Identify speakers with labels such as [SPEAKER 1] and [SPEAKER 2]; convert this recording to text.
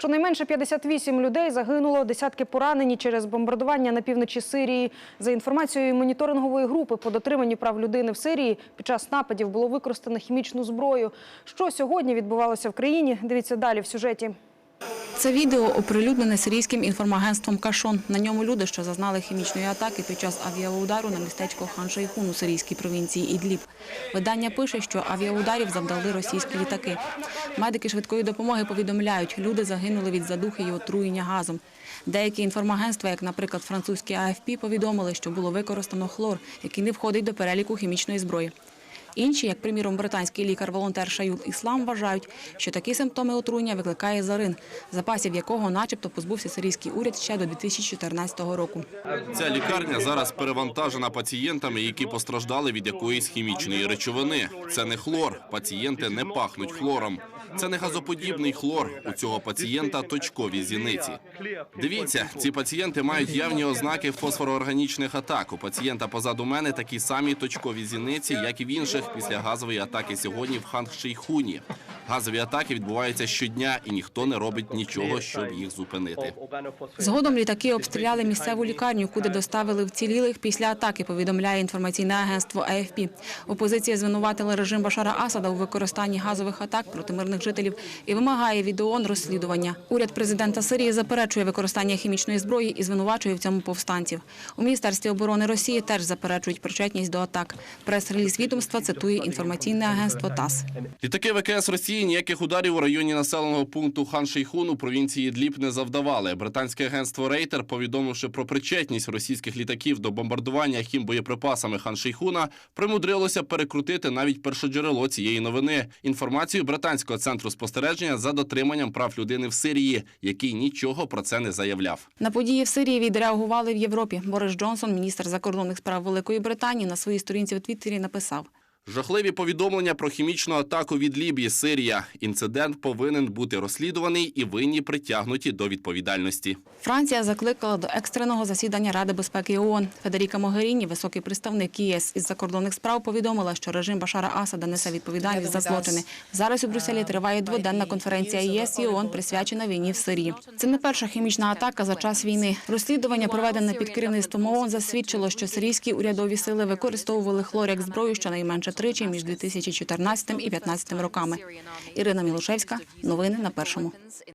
[SPEAKER 1] Щонайменше 58 людей загинуло, десятки поранені через бомбардування на півночі Сирії. За інформацією моніторингової групи по дотриманню прав людини в Сирії, під час нападів було використано хімічну зброю. Що сьогодні відбувалося в країні? Дивіться далі в сюжеті.
[SPEAKER 2] Це відео оприлюднене сирійським інформагентством Кашон. На ньому люди, що зазнали хімічної атаки під час авіаудару на містечко Хан-Шейхун у сирійській провінції Ідліб. Видання пише, що авіаударів завдали російські літаки. Медики швидкої допомоги повідомляють, люди загинули від задухи і отруєння газом. Деякі інформагентства, як, наприклад, французьке АФП, повідомили, що було використано хлор, який не входить до переліку хімічної зброї. Інші, як приміром британський лікар-волонтер Шаюл Іслам, вважають, що такі симптоми отруєння викликає зарин, запасів якого начебто позбувся сирійський уряд ще до 2014 року.
[SPEAKER 3] Ця лікарня зараз перевантажена пацієнтами, які постраждали від якоїсь хімічної речовини. Це не хлор. Пацієнти не пахнуть хлором. Це не газоподібний хлор. У цього пацієнта точкові зіниці. Дивіться, ці пацієнти мають явні ознаки фосфороорганічних атак. У пацієнта позаду мене такі самі точкові зіниці, як і в інших після газової атаки сьогодні в Хан-Шейхуні. Газові атаки відбуваються щодня, і ніхто не робить нічого, щоб їх зупинити.
[SPEAKER 2] Згодом літаки обстріляли місцеву лікарню, куди доставили вцілілих після атаки, повідомляє інформаційне агентство АФП. Опозиція звинуватила режим Башара Асада у використанні газових атак проти мирних жителів і вимагає від ООН розслідування. Уряд президента Сирії заперечує використання хімічної зброї і звинувачує в цьому повстанців. У Міністерстві оборони Росії теж заперечують причетність до атак. Прес-реліз відомства цитує інформаційне агентство ТАСС.
[SPEAKER 3] Літаки ВКС Росії ніяких ударів у районі населеного пункту Хан-Шейхун у провінції Ідліб не завдавали. Британське агентство Рейтер, повідомивши про причетність російських літаків до бомбардування хімбоєприпасами Хан-Шейхуна, примудрилося перекрутити навіть першоджерело цієї новини. Інформацію британського центру спостереження за дотриманням прав людини в Сирії, який нічого про це не заявляв.
[SPEAKER 2] На події в Сирії відреагували в Європі. Борис Джонсон, міністр закордонних справ Великої Британії, на своїй сторінці в Твіттері написав.
[SPEAKER 3] Жахливі повідомлення про хімічну атаку від Лібії, Сирія. Інцидент повинен бути розслідуваний і винні притягнуті до відповідальності.
[SPEAKER 2] Франція закликала до екстреного засідання Ради безпеки ООН. Федеріка Могеріні, високий представник ЄС із закордонних справ, повідомила, що режим Башара Асада несе відповідальність за злочини. Зараз у Брюсселі триває дводенна конференція ЄС і ООН, присвячена війні в Сирії. Це не перша хімічна атака за час війни. Розслідування, проведене під керівництвом ООН, засвідчило, що сирійські урядові сили використовували хлор як зброю щонайменше тричі між 2014 і 2015 роками. Ірина Мілушевська. Новини на першому.